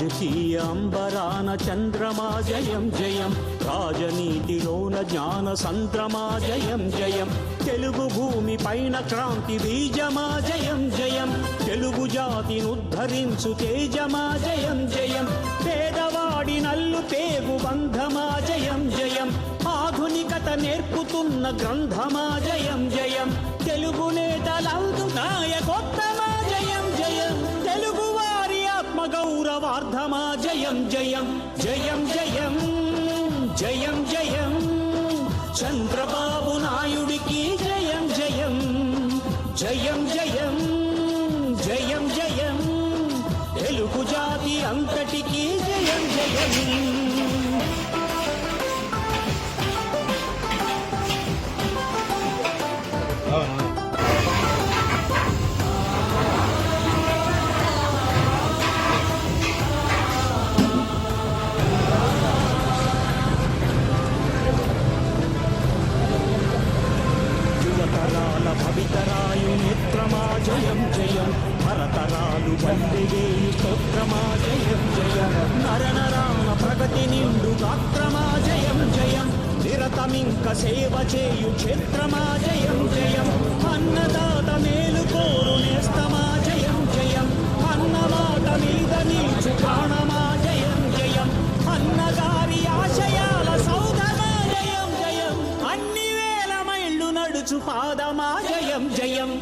అంబరాన చంద్రమా జయం జయం. రాజనీతిలోన జ్ఞాన సంద్రమా జయం జయం. తెలుగు భూమి పైన క్రాంతి బీజమా జయం జయం. తెలుగు జాతిని ఉద్ధరించు తేజమా జయం జయం. పేదవాడి నల్లు పేగు బంధమా జయం జయం. ఆధునికత నేర్పుతున్న గ్రంథమా జయం జయం. గౌరవార్థమా జయం జయం జయం జయం జయం. జయం చంద్రబాబు నాయుడికి జయం జయం జయం జయం జయం జయం. తెలుగు జాతి అంతటికీ జయం జయం. జయం జయం. భరతరాలు బండిగేయు స్తోత్రమా జయం. జయం నరనరాన ప్రగతి నిండు గాత్రమా జయం. జయం నిరతమింక సేవ చేయు క్షేత్రమా జయం. జయం అన్నదాత మేలు కోరు నేస్తమా జయం. జయం అన్నమాట మీద నీచు ప్రాణమా జయం. జయం అన్నగారి ఆశయాల సౌధమా జయం. జయం అన్ని వేల మైళ్ళు నడుచు పాదమా జయం జయం.